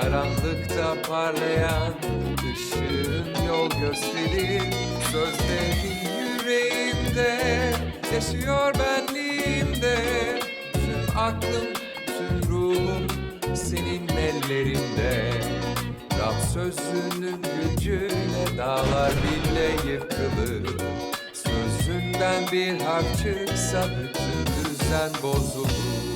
Karanlıkta parlayan ışığın yol gösterir Sözlerin yüreğimde yaşıyor benliğimde. Tüm aklım, tüm ruhum senin ellerinde. Rab sözünün gücüyle dağlar bile yıkılır. Sözünden bir harf çıksa bütün düzen bozulur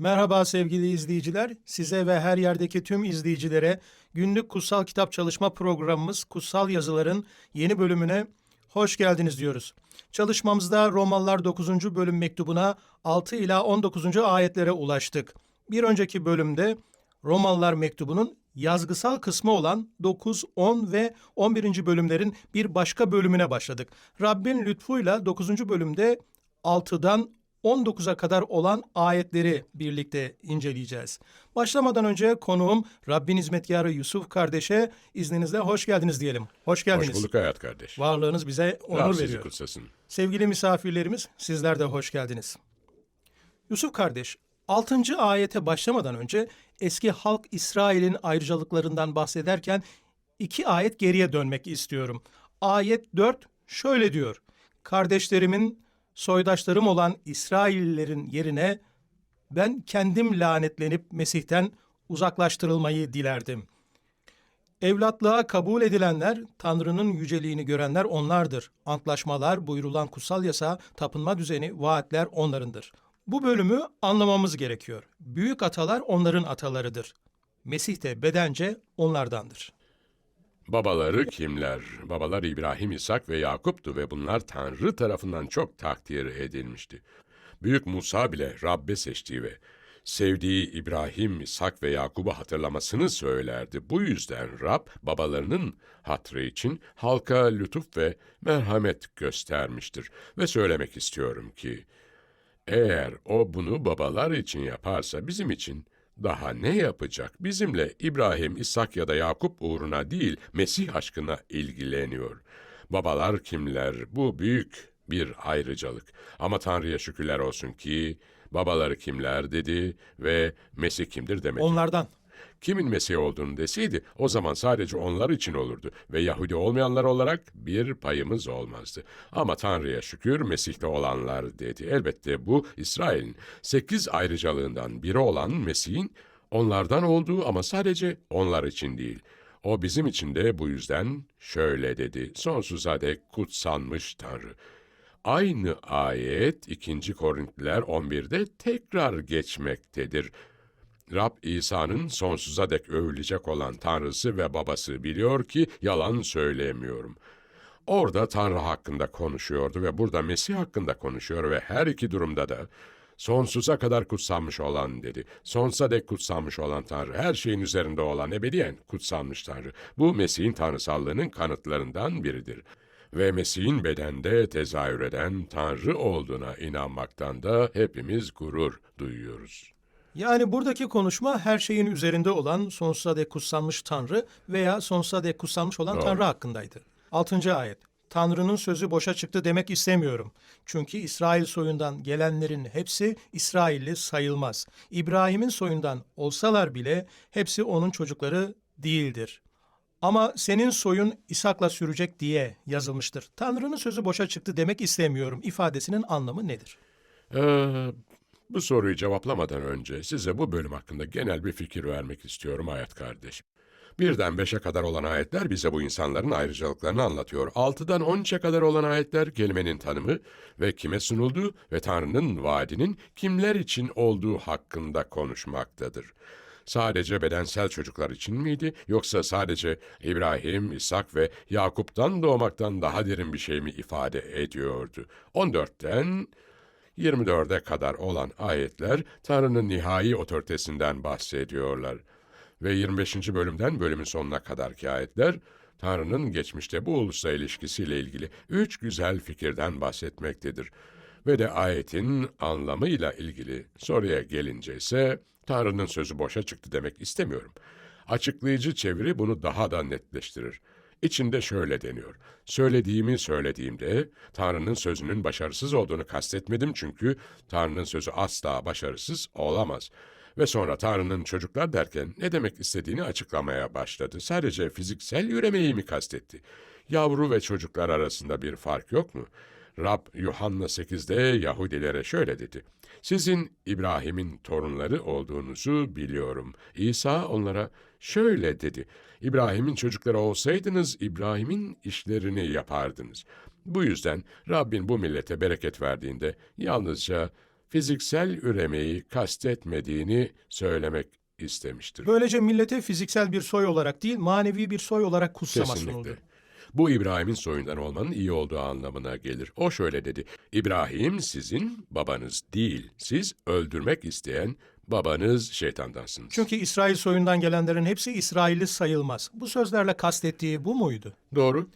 Merhaba sevgili izleyiciler. Size ve her yerdeki tüm izleyicilere günlük kutsal kitap çalışma programımız Kutsal Yazıların yeni bölümüne hoş geldiniz diyoruz. Çalışmamızda Romalılar 9. bölüm mektubuna 6 ila 19. ayetlere ulaştık. Bir önceki bölümde Romalılar mektubunun yazgısal kısmı olan 9, 10 ve 11. bölümlerin bir başka bölümüne başladık. Rabbin lütfuyla 9. bölümde 6'dan 19'a kadar olan ayetleri birlikte inceleyeceğiz. Başlamadan önce konuğum Rabbin hizmetkarı Yusuf kardeşe izninizle hoş geldiniz diyelim. Hoş geldiniz. Hoş bulduk hayat kardeş. Varlığınız bize onur sizi veriyor. kutsasın. Sevgili misafirlerimiz sizler de hoş geldiniz. Yusuf kardeş, 6. ayete başlamadan önce eski halk İsrail'in ayrıcalıklarından bahsederken iki ayet geriye dönmek istiyorum. Ayet 4 şöyle diyor. Kardeşlerimin soydaşlarım olan İsraillilerin yerine ben kendim lanetlenip Mesih'ten uzaklaştırılmayı dilerdim. Evlatlığa kabul edilenler, Tanrı'nın yüceliğini görenler onlardır. Antlaşmalar, buyurulan kutsal yasa, tapınma düzeni, vaatler onlarındır. Bu bölümü anlamamız gerekiyor. Büyük atalar onların atalarıdır. Mesih de bedence onlardandır. Babaları kimler? Babalar İbrahim, İshak ve Yakup'tu ve bunlar Tanrı tarafından çok takdir edilmişti. Büyük Musa bile Rabbe seçtiği ve sevdiği İbrahim, İshak ve Yakup'u hatırlamasını söylerdi. Bu yüzden Rab babalarının hatrı için halka lütuf ve merhamet göstermiştir. Ve söylemek istiyorum ki eğer o bunu babalar için yaparsa bizim için daha ne yapacak? Bizimle İbrahim, İshak ya da Yakup uğruna değil, Mesih aşkına ilgileniyor. Babalar kimler? Bu büyük bir ayrıcalık. Ama Tanrı'ya şükürler olsun ki babaları kimler dedi ve Mesih kimdir demedi. Onlardan. Kimin Mesih olduğunu deseydi o zaman sadece onlar için olurdu ve Yahudi olmayanlar olarak bir payımız olmazdı. Ama Tanrı'ya şükür Mesih'te olanlar dedi. Elbette bu İsrail'in sekiz ayrıcalığından biri olan Mesih'in onlardan olduğu ama sadece onlar için değil. O bizim için de bu yüzden şöyle dedi. Sonsuza dek kutsanmış Tanrı. Aynı ayet 2. Korintliler 11'de tekrar geçmektedir. Rab İsa'nın sonsuza dek övülecek olan Tanrısı ve babası biliyor ki yalan söylemiyorum. Orada Tanrı hakkında konuşuyordu ve burada Mesih hakkında konuşuyor ve her iki durumda da sonsuza kadar kutsanmış olan dedi. Sonsuza dek kutsanmış olan Tanrı, her şeyin üzerinde olan ebediyen kutsanmış Tanrı. Bu Mesih'in tanrısallığının kanıtlarından biridir. Ve Mesih'in bedende tezahür eden Tanrı olduğuna inanmaktan da hepimiz gurur duyuyoruz. Yani buradaki konuşma her şeyin üzerinde olan sonsuza dek kutsanmış Tanrı veya sonsuza dek kutsanmış olan Doğru. Tanrı hakkındaydı. 6. ayet. Tanrı'nın sözü boşa çıktı demek istemiyorum. Çünkü İsrail soyundan gelenlerin hepsi İsrailli sayılmaz. İbrahim'in soyundan olsalar bile hepsi onun çocukları değildir. Ama senin soyun İshak'la sürecek diye yazılmıştır. Tanrı'nın sözü boşa çıktı demek istemiyorum ifadesinin anlamı nedir? Ee, bu soruyu cevaplamadan önce size bu bölüm hakkında genel bir fikir vermek istiyorum hayat kardeşim. Birden beşe kadar olan ayetler bize bu insanların ayrıcalıklarını anlatıyor. Altıdan on üçe kadar olan ayetler kelimenin tanımı ve kime sunulduğu ve Tanrı'nın vaadinin kimler için olduğu hakkında konuşmaktadır. Sadece bedensel çocuklar için miydi yoksa sadece İbrahim, İshak ve Yakup'tan doğmaktan daha derin bir şey mi ifade ediyordu? 14'ten 24'e kadar olan ayetler Tanrı'nın nihai otoritesinden bahsediyorlar. Ve 25. bölümden bölümün sonuna kadarki ayetler, Tanrı'nın geçmişte bu ulusla ilişkisiyle ilgili üç güzel fikirden bahsetmektedir. Ve de ayetin anlamıyla ilgili soruya gelince ise, Tanrı'nın sözü boşa çıktı demek istemiyorum. Açıklayıcı çeviri bunu daha da netleştirir. İçinde şöyle deniyor. Söylediğimi söylediğimde Tanrı'nın sözünün başarısız olduğunu kastetmedim çünkü Tanrı'nın sözü asla başarısız olamaz. Ve sonra Tanrı'nın çocuklar derken ne demek istediğini açıklamaya başladı. Sadece fiziksel üremeyi mi kastetti? Yavru ve çocuklar arasında bir fark yok mu? Rab Yuhanna 8'de Yahudilere şöyle dedi. Sizin İbrahim'in torunları olduğunuzu biliyorum. İsa onlara şöyle dedi. İbrahim'in çocukları olsaydınız İbrahim'in işlerini yapardınız. Bu yüzden Rabbin bu millete bereket verdiğinde yalnızca fiziksel üremeyi kastetmediğini söylemek istemiştir. Böylece millete fiziksel bir soy olarak değil, manevi bir soy olarak kutsama sunuldu. Kesinlikle. Bu İbrahim'in soyundan olmanın iyi olduğu anlamına gelir. O şöyle dedi. İbrahim sizin babanız değil. Siz öldürmek isteyen babanız şeytandansınız. Çünkü İsrail soyundan gelenlerin hepsi İsrailli sayılmaz. Bu sözlerle kastettiği bu muydu? Doğru.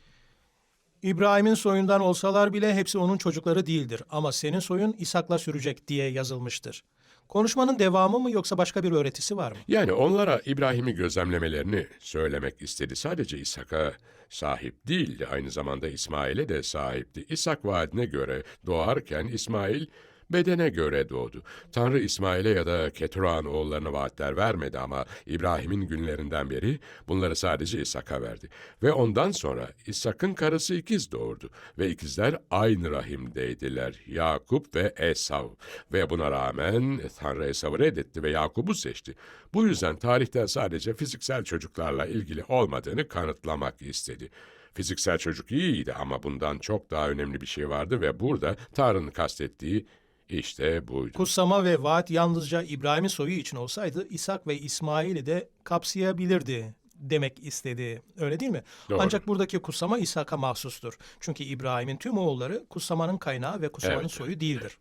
İbrahim'in soyundan olsalar bile hepsi onun çocukları değildir. Ama senin soyun İshak'la sürecek diye yazılmıştır. Konuşmanın devamı mı yoksa başka bir öğretisi var mı? Yani onlara İbrahim'i gözlemlemelerini söylemek istedi. Sadece İshak'a sahip değildi. Aynı zamanda İsmail'e de sahipti. İshak vaadine göre doğarken İsmail bedene göre doğdu. Tanrı İsmail'e ya da Keturan oğullarına vaatler vermedi ama İbrahim'in günlerinden beri bunları sadece İshak'a verdi. Ve ondan sonra İshak'ın karısı ikiz doğurdu ve ikizler aynı rahimdeydiler. Yakup ve Esav. Ve buna rağmen Tanrı Esav'ı reddetti ve Yakup'u seçti. Bu yüzden tarihte sadece fiziksel çocuklarla ilgili olmadığını kanıtlamak istedi. Fiziksel çocuk iyiydi ama bundan çok daha önemli bir şey vardı ve burada Tanrı'nın kastettiği işte buydu. Kutsama ve vaat yalnızca İbrahim'in soyu için olsaydı İshak ve İsmail'i de kapsayabilirdi demek istedi. Öyle değil mi? Doğru. Ancak buradaki kutsama İshak'a mahsustur. Çünkü İbrahim'in tüm oğulları kutsamanın kaynağı ve kutsamanın Evet, soyu değildir.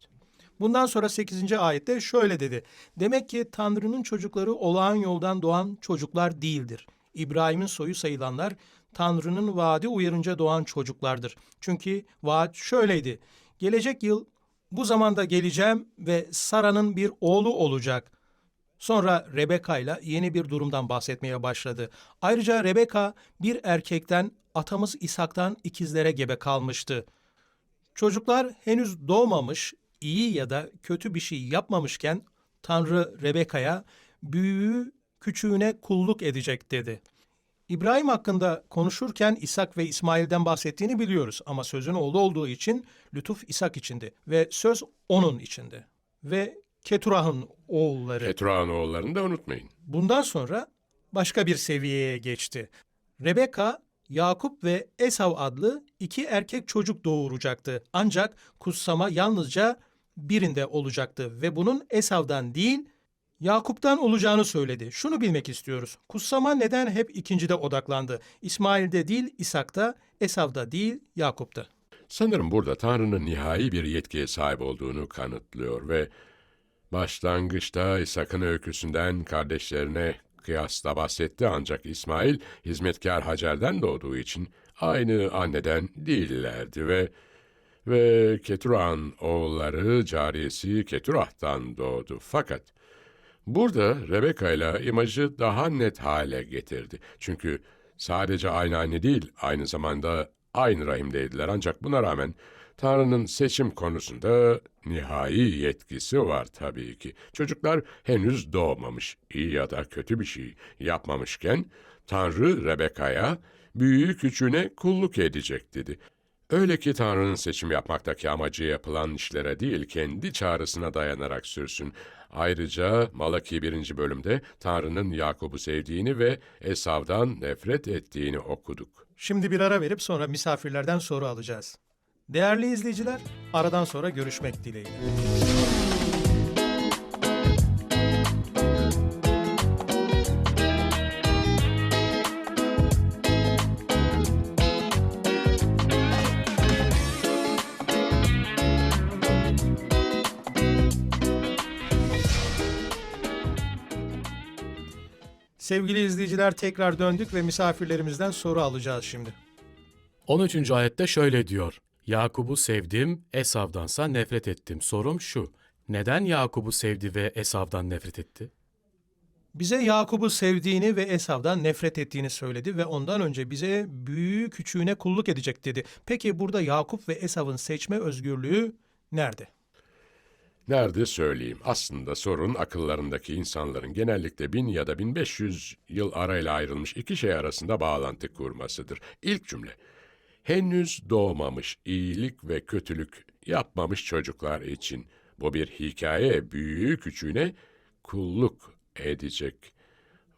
Bundan sonra 8. ayette şöyle dedi. Demek ki Tanrı'nın çocukları olağan yoldan doğan çocuklar değildir. İbrahim'in soyu sayılanlar Tanrı'nın vaadi uyarınca doğan çocuklardır. Çünkü vaat şöyleydi. Gelecek yıl bu zamanda geleceğim ve Sara'nın bir oğlu olacak. Sonra Rebeka ile yeni bir durumdan bahsetmeye başladı. Ayrıca Rebeka bir erkekten atamız İshak'tan ikizlere gebe kalmıştı. Çocuklar henüz doğmamış, iyi ya da kötü bir şey yapmamışken Tanrı Rebeka'ya büyüğü küçüğüne kulluk edecek dedi. İbrahim hakkında konuşurken İshak ve İsmail'den bahsettiğini biliyoruz ama sözün oğlu olduğu için lütuf İshak içindi ve söz onun içinde. Ve Keturah'ın oğulları. Keturan oğullarını da unutmayın. Bundan sonra başka bir seviyeye geçti. Rebeka, Yakup ve Esav adlı iki erkek çocuk doğuracaktı. Ancak kutsama yalnızca birinde olacaktı ve bunun Esav'dan değil, Yakup'tan olacağını söyledi. Şunu bilmek istiyoruz. Kutsama neden hep ikincide odaklandı? İsmail'de değil, İshak'ta, Esav'da değil, Yakup'ta. Sanırım burada Tanrı'nın nihai bir yetkiye sahip olduğunu kanıtlıyor ve başlangıçta İshak'ın öyküsünden kardeşlerine kıyasla bahsetti ancak İsmail hizmetkar Hacer'den doğduğu için aynı anneden değillerdi ve ve Keturan oğulları cariyesi Keturah'tan doğdu. Fakat burada Rebeka ile imajı daha net hale getirdi. Çünkü sadece aynı anne değil, aynı zamanda aynı rahimdeydiler. Ancak buna rağmen Tanrı'nın seçim konusunda nihai yetkisi var tabii ki. Çocuklar henüz doğmamış, iyi ya da kötü bir şey yapmamışken Tanrı Rebeka'ya büyüğü küçüğüne kulluk edecek dedi. Öyle ki Tanrı'nın seçim yapmaktaki amacı yapılan işlere değil, kendi çağrısına dayanarak sürsün. Ayrıca Malaki 1. bölümde Tanrı'nın Yakup'u sevdiğini ve Esav'dan nefret ettiğini okuduk. Şimdi bir ara verip sonra misafirlerden soru alacağız. Değerli izleyiciler, aradan sonra görüşmek dileğiyle. Sevgili izleyiciler tekrar döndük ve misafirlerimizden soru alacağız şimdi. 13. ayette şöyle diyor. Yakub'u sevdim, Esav'dansa nefret ettim. Sorum şu. Neden Yakub'u sevdi ve Esav'dan nefret etti? Bize Yakup'u sevdiğini ve Esav'dan nefret ettiğini söyledi ve ondan önce bize büyüğü küçüğüne kulluk edecek dedi. Peki burada Yakup ve Esav'ın seçme özgürlüğü nerede? Nerede söyleyeyim? Aslında sorun akıllarındaki insanların genellikle 1000 ya da 1500 yıl arayla ayrılmış iki şey arasında bağlantı kurmasıdır. İlk cümle. Henüz doğmamış iyilik ve kötülük yapmamış çocuklar için. Bu bir hikaye büyüğü küçüğüne kulluk edecek.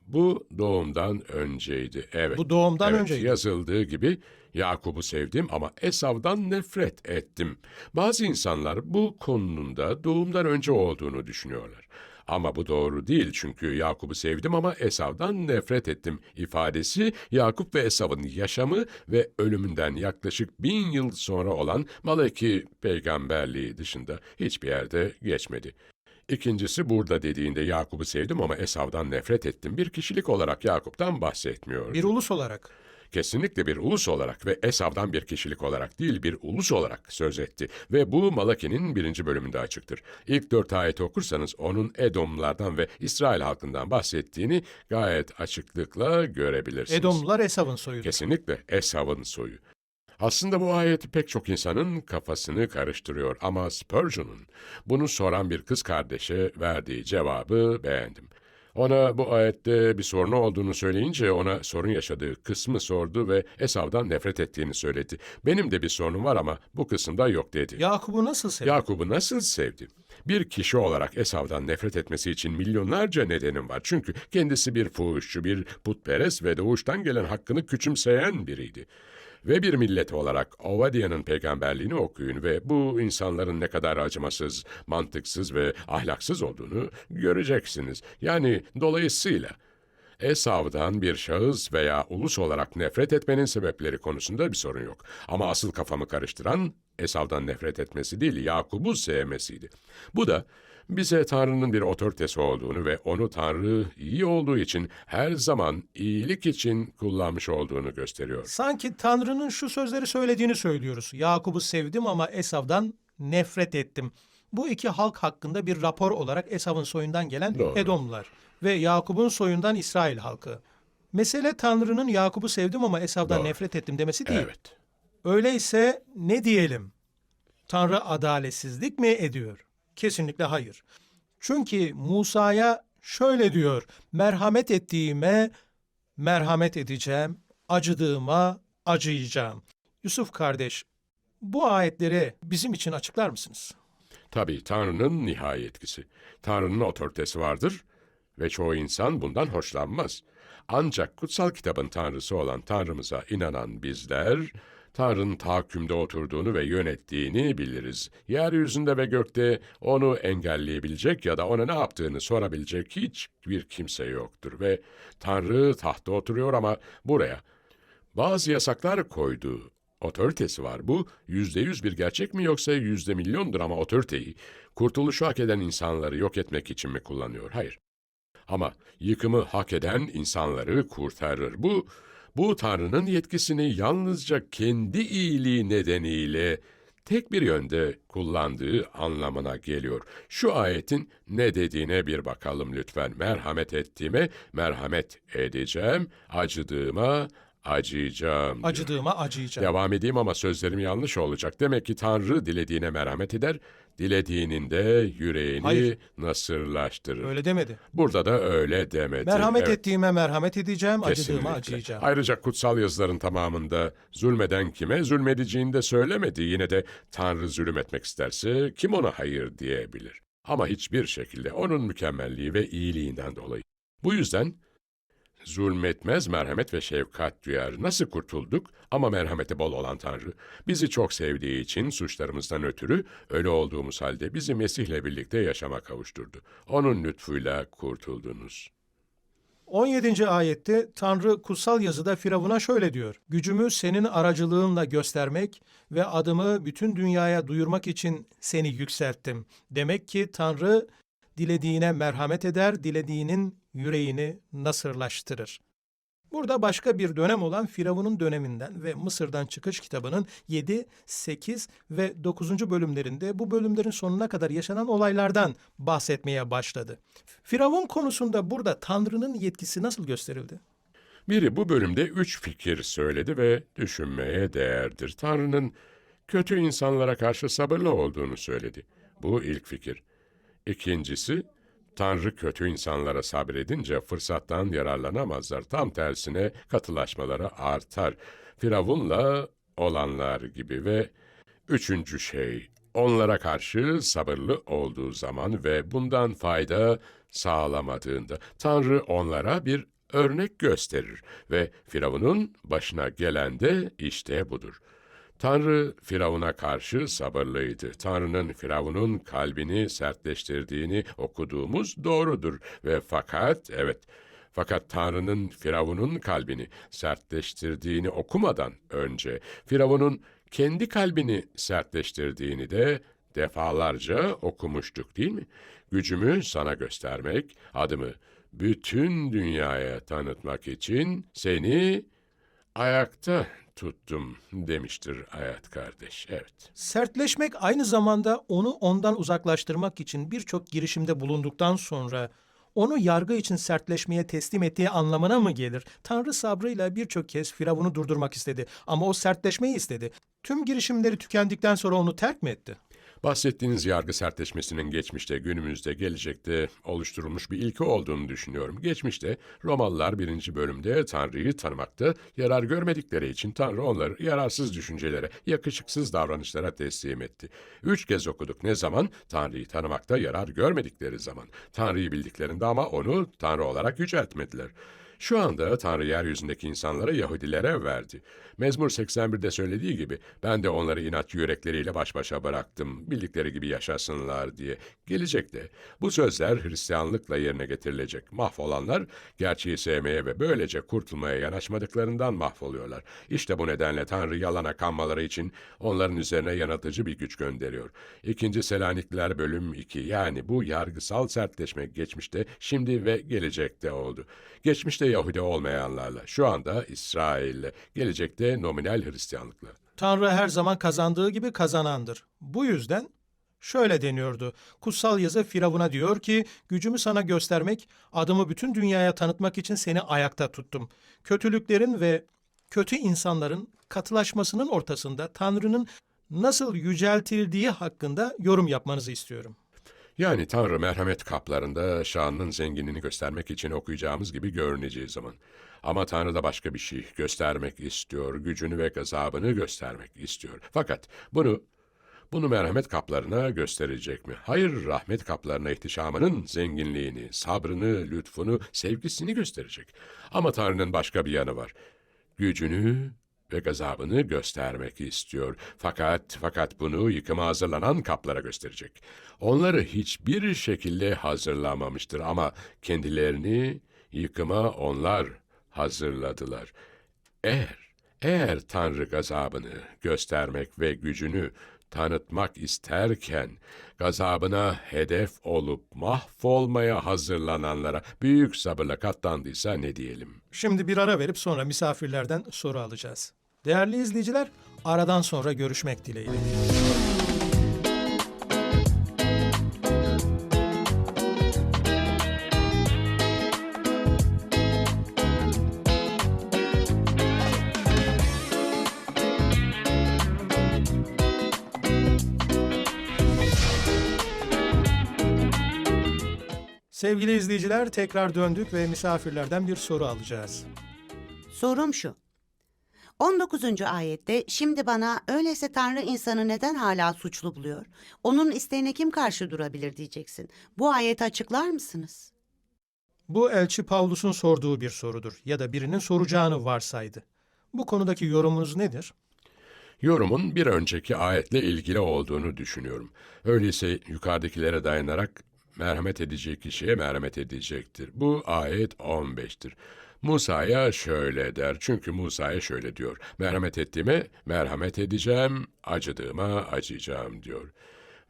Bu doğumdan önceydi. Evet. Bu doğumdan evet, önceydi. Yazıldığı gibi Yakup'u sevdim ama Esav'dan nefret ettim. Bazı insanlar bu konunun da doğumdan önce olduğunu düşünüyorlar. Ama bu doğru değil çünkü Yakup'u sevdim ama Esav'dan nefret ettim ifadesi Yakup ve Esav'ın yaşamı ve ölümünden yaklaşık bin yıl sonra olan Malaki peygamberliği dışında hiçbir yerde geçmedi. İkincisi burada dediğinde Yakup'u sevdim ama Esav'dan nefret ettim. Bir kişilik olarak Yakup'tan bahsetmiyor. Bir ulus olarak. Kesinlikle bir ulus olarak ve Esav'dan bir kişilik olarak değil bir ulus olarak söz etti. Ve bu Malaki'nin birinci bölümünde açıktır. İlk dört ayeti okursanız onun Edomlulardan ve İsrail halkından bahsettiğini gayet açıklıkla görebilirsiniz. Edomlular Esav'ın soyudur. Kesinlikle Esav'ın soyu. Aslında bu ayet pek çok insanın kafasını karıştırıyor ama Spurgeon'un bunu soran bir kız kardeşe verdiği cevabı beğendim. Ona bu ayette bir sorunu olduğunu söyleyince ona sorun yaşadığı kısmı sordu ve Esav'dan nefret ettiğini söyledi. Benim de bir sorunum var ama bu kısımda yok dedi. Yakup'u nasıl sevdi? Yakup'u nasıl sevdi? Bir kişi olarak Esav'dan nefret etmesi için milyonlarca nedenim var. Çünkü kendisi bir fuhuşçu, bir putperest ve doğuştan gelen hakkını küçümseyen biriydi. Ve bir millet olarak Ovadia'nın peygamberliğini okuyun ve bu insanların ne kadar acımasız, mantıksız ve ahlaksız olduğunu göreceksiniz. Yani dolayısıyla Esav'dan bir şahıs veya ulus olarak nefret etmenin sebepleri konusunda bir sorun yok. Ama asıl kafamı karıştıran Esav'dan nefret etmesi değil, Yakup'u sevmesiydi. Bu da bize Tanrı'nın bir otoritesi olduğunu ve onu Tanrı iyi olduğu için her zaman iyilik için kullanmış olduğunu gösteriyor. Sanki Tanrı'nın şu sözleri söylediğini söylüyoruz. Yakup'u sevdim ama Esav'dan nefret ettim. Bu iki halk hakkında bir rapor olarak Esav'ın soyundan gelen Doğru. Edomlular ve Yakup'un soyundan İsrail halkı. Mesele Tanrı'nın Yakup'u sevdim ama Esav'dan Doğru. nefret ettim demesi değil. Evet. Öyleyse ne diyelim? Tanrı adaletsizlik mi ediyor? Kesinlikle hayır. Çünkü Musa'ya şöyle diyor: merhamet ettiğime merhamet edeceğim, acıdığıma acıyacağım. Yusuf kardeş, bu ayetleri bizim için açıklar mısınız? Tabii Tanrı'nın nihai etkisi. Tanrı'nın otoritesi vardır ve çoğu insan bundan hoşlanmaz. Ancak kutsal kitabın Tanrısı olan Tanrımıza inanan bizler, Tanrı'nın tahakkümde oturduğunu ve yönettiğini biliriz. Yeryüzünde ve gökte onu engelleyebilecek ya da ona ne yaptığını sorabilecek hiçbir kimse yoktur. Ve Tanrı tahta oturuyor ama buraya bazı yasaklar koydu. Otoritesi var. Bu yüzde yüz bir gerçek mi yoksa yüzde milyondur ama otoriteyi kurtuluşu hak eden insanları yok etmek için mi kullanıyor? Hayır. Ama yıkımı hak eden insanları kurtarır. Bu, bu Tanrı'nın yetkisini yalnızca kendi iyiliği nedeniyle tek bir yönde kullandığı anlamına geliyor. Şu ayetin ne dediğine bir bakalım lütfen. Merhamet ettiğime merhamet edeceğim, acıdığıma acıyacağım. diyor. Acıdığıma acıyacağım. Devam edeyim ama sözlerim yanlış olacak. Demek ki Tanrı dilediğine merhamet eder, dilediğinin de yüreğini Hayır. nasırlaştırır. Öyle demedi. Burada da öyle demedi. Merhamet Evet, ettiğime merhamet edeceğim, acıdığıma kesinlikle. acıyacağım. Ayrıca kutsal yazıların tamamında zulmeden kime zulmedeceğini de söylemedi. Yine de Tanrı zulüm etmek isterse kim ona hayır diyebilir. Ama hiçbir şekilde onun mükemmelliği ve iyiliğinden dolayı. Bu yüzden zulmetmez merhamet ve şefkat duyar. Nasıl kurtulduk? Ama merhameti bol olan Tanrı bizi çok sevdiği için suçlarımızdan ötürü ölü olduğumuz halde bizi Mesih'le birlikte yaşama kavuşturdu. Onun lütfuyla kurtuldunuz. 17. ayette Tanrı kutsal yazıda Firavun'a şöyle diyor. Gücümü senin aracılığınla göstermek ve adımı bütün dünyaya duyurmak için seni yükselttim. Demek ki Tanrı dilediğine merhamet eder, dilediğinin yüreğini nasırlaştırır. Burada başka bir dönem olan Firavun'un döneminden ve Mısır'dan çıkış kitabının 7, 8 ve 9. bölümlerinde bu bölümlerin sonuna kadar yaşanan olaylardan bahsetmeye başladı. Firavun konusunda burada Tanrı'nın yetkisi nasıl gösterildi? Biri bu bölümde üç fikir söyledi ve düşünmeye değerdir. Tanrı'nın kötü insanlara karşı sabırlı olduğunu söyledi. Bu ilk fikir. İkincisi, Tanrı kötü insanlara sabredince fırsattan yararlanamazlar. Tam tersine katılaşmaları artar. Firavunla olanlar gibi ve üçüncü şey, onlara karşı sabırlı olduğu zaman ve bundan fayda sağlamadığında Tanrı onlara bir örnek gösterir ve Firavun'un başına gelen de işte budur. Tanrı Firavun'a karşı sabırlıydı. Tanrı'nın Firavun'un kalbini sertleştirdiğini okuduğumuz doğrudur ve fakat evet fakat Tanrı'nın Firavun'un kalbini sertleştirdiğini okumadan önce Firavun'un kendi kalbini sertleştirdiğini de defalarca okumuştuk değil mi? Gücümü sana göstermek, adımı bütün dünyaya tanıtmak için seni ayakta tuttum demiştir Hayat kardeş. Evet. Sertleşmek aynı zamanda onu ondan uzaklaştırmak için birçok girişimde bulunduktan sonra onu yargı için sertleşmeye teslim ettiği anlamına mı gelir? Tanrı sabrıyla birçok kez Firavun'u durdurmak istedi ama o sertleşmeyi istedi. Tüm girişimleri tükendikten sonra onu terk mi etti? Bahsettiğiniz yargı sertleşmesinin geçmişte, günümüzde, gelecekte oluşturulmuş bir ilke olduğunu düşünüyorum. Geçmişte Romalılar birinci bölümde Tanrı'yı tanımakta yarar görmedikleri için Tanrı onları yararsız düşüncelere, yakışıksız davranışlara teslim etti. Üç kez okuduk. Ne zaman? Tanrı'yı tanımakta yarar görmedikleri zaman. Tanrı'yı bildiklerinde ama onu Tanrı olarak yüceltmediler. Şu anda Tanrı yeryüzündeki insanlara Yahudilere verdi. Mezmur 81'de söylediği gibi ben de onları inatçı yürekleriyle baş başa bıraktım. Bildikleri gibi yaşasınlar diye. Gelecekte bu sözler Hristiyanlıkla yerine getirilecek. Mahvolanlar gerçeği sevmeye ve böylece kurtulmaya yanaşmadıklarından mahvoluyorlar. İşte bu nedenle Tanrı yalana kanmaları için onların üzerine yanıltıcı bir güç gönderiyor. İkinci Selanikliler bölüm 2 yani bu yargısal sertleşme geçmişte, şimdi ve gelecekte oldu. Geçmişte Yahudi olmayanlarla, şu anda İsrail'le, gelecekte nominal Hristiyanlıkla. Tanrı her zaman kazandığı gibi kazanandır. Bu yüzden şöyle deniyordu. Kutsal yazı Firavun'a diyor ki, gücümü sana göstermek, adımı bütün dünyaya tanıtmak için seni ayakta tuttum. Kötülüklerin ve kötü insanların katılaşmasının ortasında Tanrı'nın nasıl yüceltildiği hakkında yorum yapmanızı istiyorum. Yani Tanrı merhamet kaplarında şanının zenginliğini göstermek için okuyacağımız gibi görüneceği zaman. Ama Tanrı da başka bir şey göstermek istiyor, gücünü ve gazabını göstermek istiyor. Fakat bunu bunu merhamet kaplarına gösterecek mi? Hayır, rahmet kaplarına ihtişamının zenginliğini, sabrını, lütfunu, sevgisini gösterecek. Ama Tanrı'nın başka bir yanı var. Gücünü ve gazabını göstermek istiyor. Fakat fakat bunu yıkıma hazırlanan kaplara gösterecek. Onları hiçbir şekilde hazırlamamıştır ama kendilerini yıkıma onlar hazırladılar. Eğer eğer Tanrı gazabını göstermek ve gücünü tanıtmak isterken gazabına hedef olup mahvolmaya hazırlananlara büyük sabırla katlandıysa ne diyelim? Şimdi bir ara verip sonra misafirlerden soru alacağız. Değerli izleyiciler, aradan sonra görüşmek dileğiyle. Sevgili izleyiciler, tekrar döndük ve misafirlerden bir soru alacağız. Sorum şu. 19. ayette şimdi bana öyleyse Tanrı insanı neden hala suçlu buluyor? Onun isteğine kim karşı durabilir diyeceksin. Bu ayeti açıklar mısınız? Bu elçi Pavlus'un sorduğu bir sorudur ya da birinin soracağını varsaydı. Bu konudaki yorumunuz nedir? Yorumun bir önceki ayetle ilgili olduğunu düşünüyorum. Öyleyse yukarıdakilere dayanarak merhamet edecek kişiye merhamet edecektir. Bu ayet 15'tir. Musa'ya şöyle der. Çünkü Musa'ya şöyle diyor. Merhamet ettiğime merhamet edeceğim, acıdığıma acıyacağım diyor.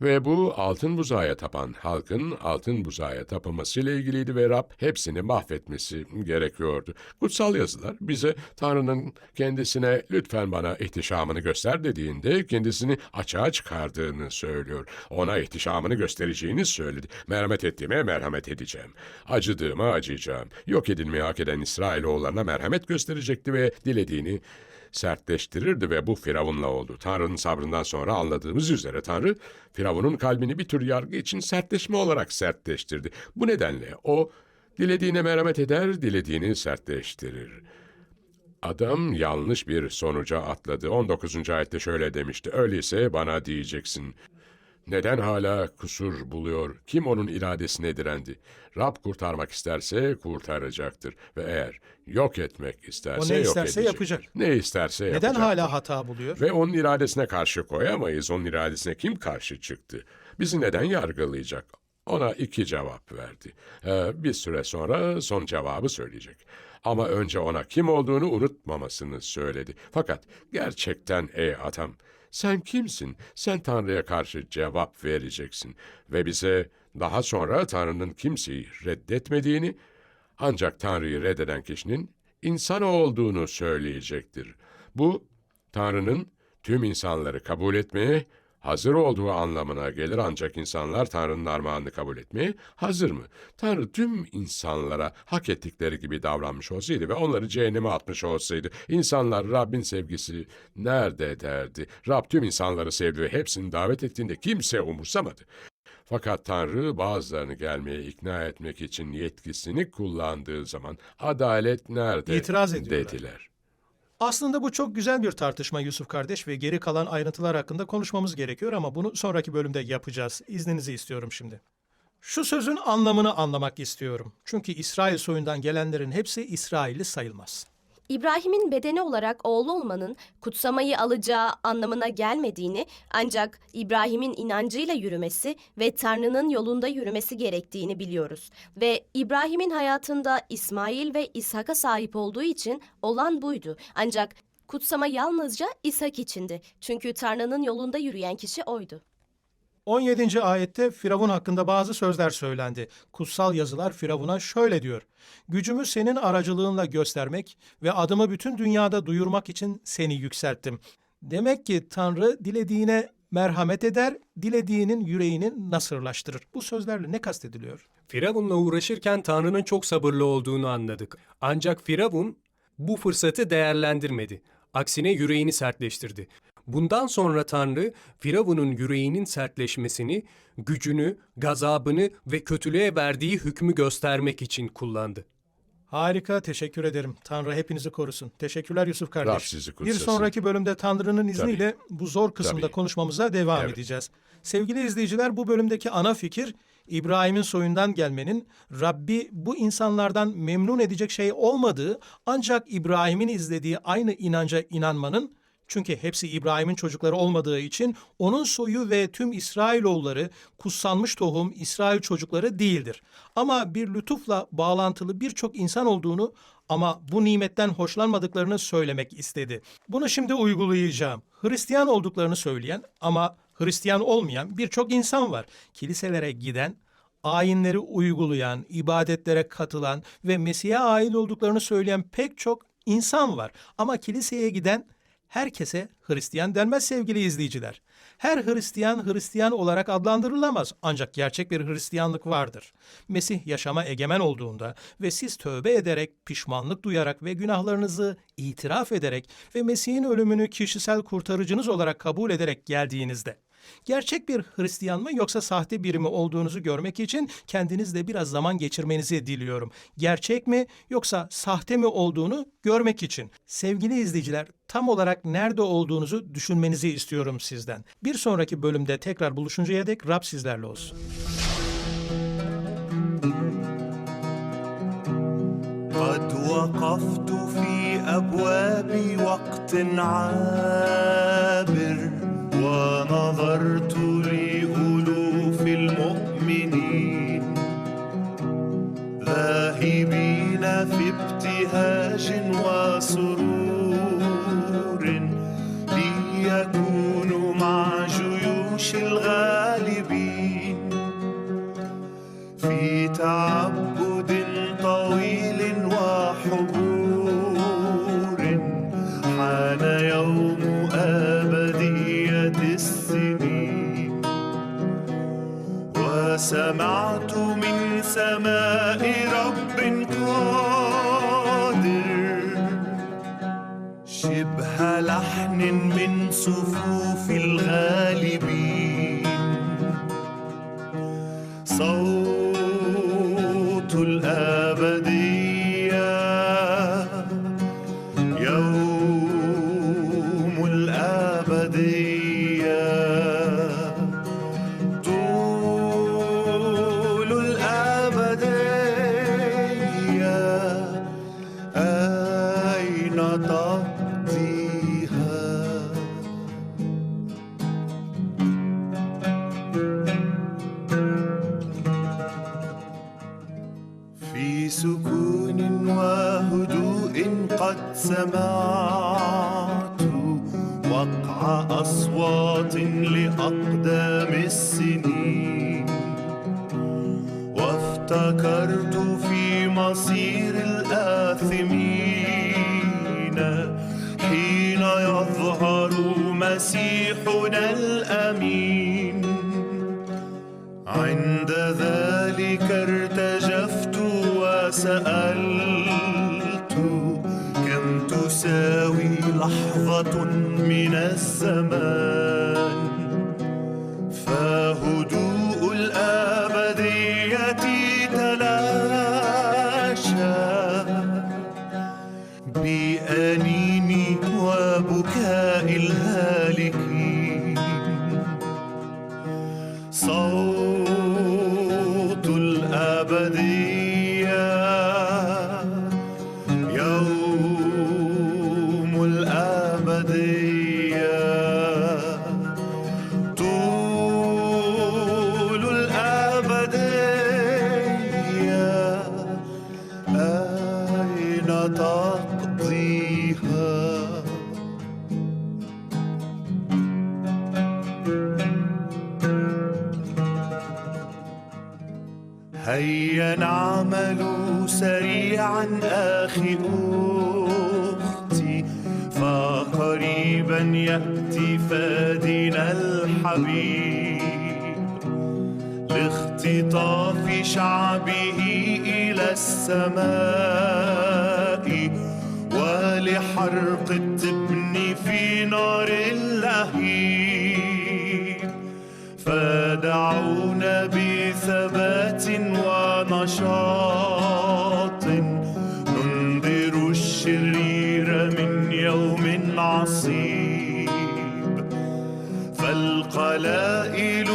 Ve bu altın buzağa tapan halkın altın buzağa tapınmasıyla ilgiliydi ve Rab hepsini mahvetmesi gerekiyordu. Kutsal yazılar bize Tanrı'nın kendisine lütfen bana ihtişamını göster dediğinde kendisini açığa çıkardığını söylüyor. Ona ihtişamını göstereceğini söyledi. Merhamet ettiğime merhamet edeceğim. Acıdığıma acıyacağım. Yok edilmeyi hak eden İsrailoğullarına merhamet gösterecekti ve dilediğini sertleştirirdi ve bu Firavun'la oldu. Tanrı'nın sabrından sonra anladığımız üzere Tanrı, Firavun'un kalbini bir tür yargı için sertleşme olarak sertleştirdi. Bu nedenle o, dilediğine merhamet eder, dilediğini sertleştirir. Adam yanlış bir sonuca atladı. 19. ayette şöyle demişti. Öyleyse bana diyeceksin. Neden hala kusur buluyor? Kim onun iradesine direndi? Rab kurtarmak isterse kurtaracaktır. Ve eğer yok etmek isterse O ne yok isterse edecektir. yapacak. Ne isterse Neden yapacak. hala hata buluyor? Ve onun iradesine karşı koyamayız. Onun iradesine kim karşı çıktı? Bizi neden yargılayacak? Ona iki cevap verdi. Ee, bir süre sonra son cevabı söyleyecek. Ama önce ona kim olduğunu unutmamasını söyledi. Fakat gerçekten ey adam, sen kimsin? Sen Tanrı'ya karşı cevap vereceksin. Ve bize daha sonra Tanrı'nın kimseyi reddetmediğini, ancak Tanrı'yı reddeden kişinin insan olduğunu söyleyecektir. Bu, Tanrı'nın tüm insanları kabul etmeye hazır olduğu anlamına gelir ancak insanlar Tanrı'nın armağanını kabul etmeye hazır mı? Tanrı tüm insanlara hak ettikleri gibi davranmış olsaydı ve onları cehenneme atmış olsaydı insanlar Rabbin sevgisi nerede derdi? Rab tüm insanları sevdi ve hepsini davet ettiğinde kimse umursamadı. Fakat Tanrı bazılarını gelmeye ikna etmek için yetkisini kullandığı zaman adalet nerede İtiraz ediyorlar. dediler. Aslında bu çok güzel bir tartışma Yusuf kardeş ve geri kalan ayrıntılar hakkında konuşmamız gerekiyor ama bunu sonraki bölümde yapacağız. İzninizi istiyorum şimdi. Şu sözün anlamını anlamak istiyorum. Çünkü İsrail soyundan gelenlerin hepsi İsrailli sayılmaz. İbrahim'in bedeni olarak oğlu olmanın kutsamayı alacağı anlamına gelmediğini ancak İbrahim'in inancıyla yürümesi ve Tanrı'nın yolunda yürümesi gerektiğini biliyoruz. Ve İbrahim'in hayatında İsmail ve İshak'a sahip olduğu için olan buydu. Ancak kutsama yalnızca İshak içindi. Çünkü Tanrı'nın yolunda yürüyen kişi oydu. 17. ayette Firavun hakkında bazı sözler söylendi. Kutsal yazılar Firavun'a şöyle diyor. Gücümü senin aracılığınla göstermek ve adımı bütün dünyada duyurmak için seni yükselttim. Demek ki Tanrı dilediğine merhamet eder, dilediğinin yüreğini nasırlaştırır. Bu sözlerle ne kastediliyor? Firavun'la uğraşırken Tanrı'nın çok sabırlı olduğunu anladık. Ancak Firavun bu fırsatı değerlendirmedi. Aksine yüreğini sertleştirdi. Bundan sonra Tanrı Firavun'un yüreğinin sertleşmesini, gücünü, gazabını ve kötülüğe verdiği hükmü göstermek için kullandı. Harika, teşekkür ederim. Tanrı hepinizi korusun. Teşekkürler Yusuf kardeş. Rab sizi Bir kutsasın. sonraki bölümde Tanrı'nın izniyle bu zor kısımda Tabii. konuşmamıza devam Evet. edeceğiz. Sevgili izleyiciler bu bölümdeki ana fikir İbrahim'in soyundan gelmenin Rabbi bu insanlardan memnun edecek şey olmadığı ancak İbrahim'in izlediği aynı inanca inanmanın çünkü hepsi İbrahim'in çocukları olmadığı için onun soyu ve tüm İsrailoğulları kutsanmış tohum İsrail çocukları değildir. Ama bir lütufla bağlantılı birçok insan olduğunu ama bu nimetten hoşlanmadıklarını söylemek istedi. Bunu şimdi uygulayacağım. Hristiyan olduklarını söyleyen ama Hristiyan olmayan birçok insan var. Kiliselere giden, ayinleri uygulayan, ibadetlere katılan ve Mesih'e ait olduklarını söyleyen pek çok insan var. Ama kiliseye giden herkese Hristiyan denmez sevgili izleyiciler. Her Hristiyan Hristiyan olarak adlandırılamaz ancak gerçek bir Hristiyanlık vardır. Mesih yaşama egemen olduğunda ve siz tövbe ederek, pişmanlık duyarak ve günahlarınızı itiraf ederek ve Mesih'in ölümünü kişisel kurtarıcınız olarak kabul ederek geldiğinizde Gerçek bir Hristiyan mı yoksa sahte biri mi olduğunuzu görmek için kendinizle biraz zaman geçirmenizi diliyorum. Gerçek mi yoksa sahte mi olduğunu görmek için. Sevgili izleyiciler, tam olarak nerede olduğunuzu düşünmenizi istiyorum sizden. Bir sonraki bölümde tekrar buluşuncaya dek Rab sizlerle olsun. قد وقفت في أبواب وقت عابر ونظرت لألوف المؤمنين ذاهبين في ابتهاج وسرور ليكونوا مع جيوش الغالبين في تعب وسمعت من سماء رب قادر شبه لحن من صفوف لأقدام السنين وافتكرت في مصير بثبات ونشاط. ننذر الشرير من يوم عصيب. فالقلائل